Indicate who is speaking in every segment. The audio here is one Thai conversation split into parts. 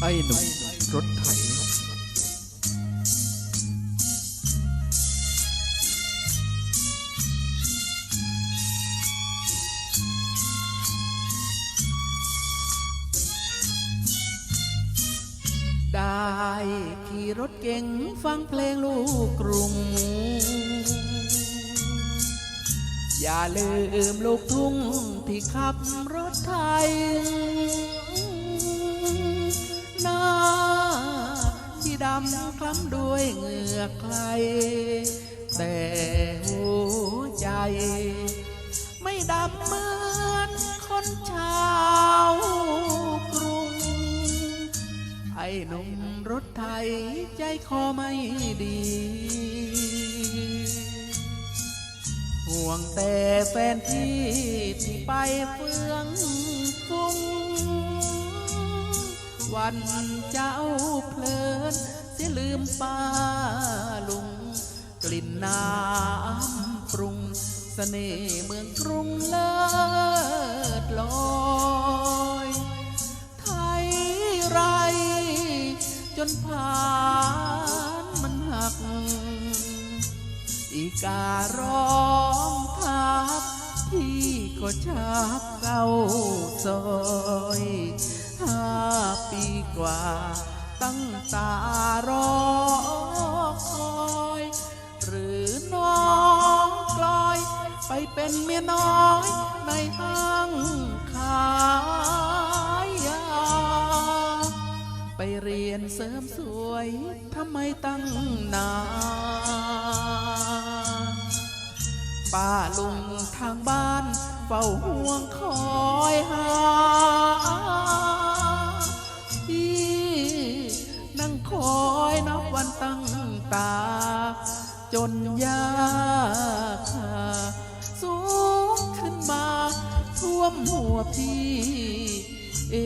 Speaker 1: ไอ้หนุ่มรถไถได้ขี่รถเก๋งฟังเพลงลูกกรุง อย่าลืมลูกทุ่งที่ขับรถไทยำด้วยเหงื่อใคร แต่หัวใจ ไม่ดำเหมือนคนชาวกรุง ไอ้หนุ่มรถไทยใจคอไม่ดี ห่วงแต่แฟนพี่ที่ไปเฟืองฟุ้งวันเจ้าเพลิน เสียลืมป้าลุง กลิ่นน้ำปรุงสเสน่ห์เมืองกรุงเลิศลอยไทยไร จนผ่านมันหัก อีการ้องทับพี่ก็ชักเศร้าซอยห้าปีกว่า ตั้งตารอคอย หรือน้องกลอย ไปเป็นเมียน้อยในห้างขายยา ไปเรียนเสริมสวยทำไมตั้งนานป้าลุงทางบ้านเฝ้าห่วงคอยหา จนยากขาสูงขึ้นมาท่วมหัวพี่เอ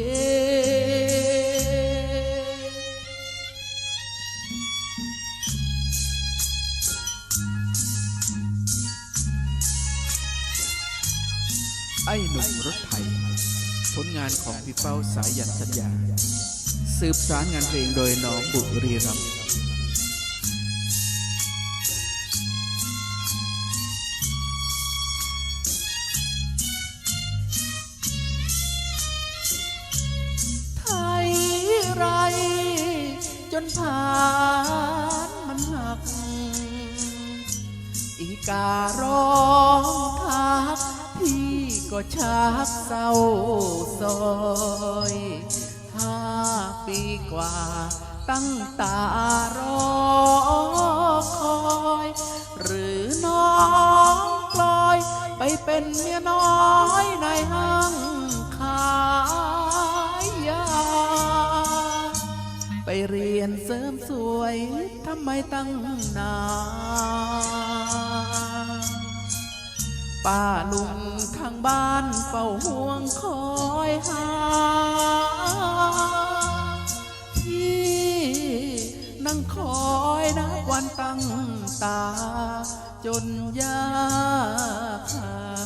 Speaker 1: ไอ้หนุ่มรถไถผลงานของพี่เป้าสายันสัญญา สืบสารงานเพลงโดยน้องบุรีรัมย์ นผ่านมันหัก อีการ้องทักพี่ก็ชักเศร้าซอยห้าปีกว่าตั้งตารอคอย หรือน้องกลอยไปเป็นเมียน้อย ไปเรียนเสริมสวยทำไมตั้งนานป้าลุงทางบ้านเฝ้าห่วงคอยหาที่นั่งคอยนับวันตั้งตา จนยากหา